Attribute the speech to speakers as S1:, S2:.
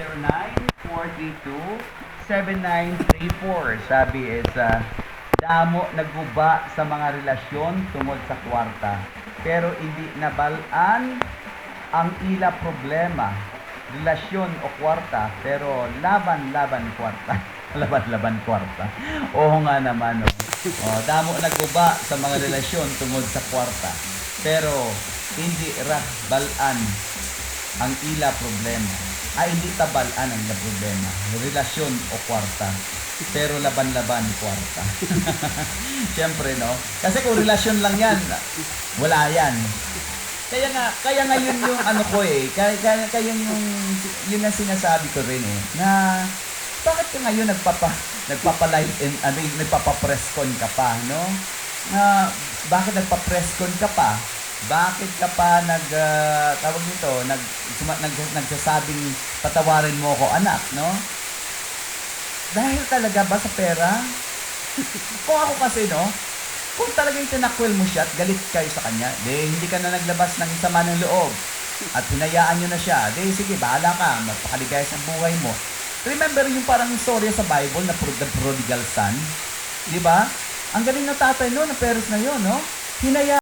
S1: 0942-7934. Sabi is, ah, damo nagguba sa mga relasyon tungod sa kwarta. Pero hindi nabalaan ang ila problema. Relasyon o kwarta, pero laban-laban kwarta. Laban-laban kwarta. Oo nga naman. Oh. Oh, damo nagguba sa mga relasyon tungod sa kwarta. Pero hindi ra balaan ang ila problema. Ay, hindi tabalan ang problema. Relasyon o kwarta. Pero laban-laban kwarta. Siyempre, no? Kasi kung relasyon lang yan, wala yan. Kaya nga, kaya nga yun yung ano ko eh. Kaya, kaya, kaya yung, yun ang sinasabi ko rin eh. Na, bakit ka ngayon nagpapa, nagpapalive and, ano, yung nagpapapresscon ka pa, no? Na, bakit nagpapresscon ka pa? Bakit ka pa nag, ah, tawag nito, nag, suma, nag, nagsasabing patawarin mo ako, anak, no? Dahil talaga ba sa pera? Kung ako kasi, no? Kung talagang tinakwil mo siya at galit kayo sa kanya, de hindi ka na naglabas ng sama ng loob at hinayaan nyo na siya, de sige, bahala ka, magpakaligaya sa buhay mo. Remember yung parang story sa Bible na the prodigal son? Di ba? Ang galing ng tatay no, na parents na yun, no? Hinaya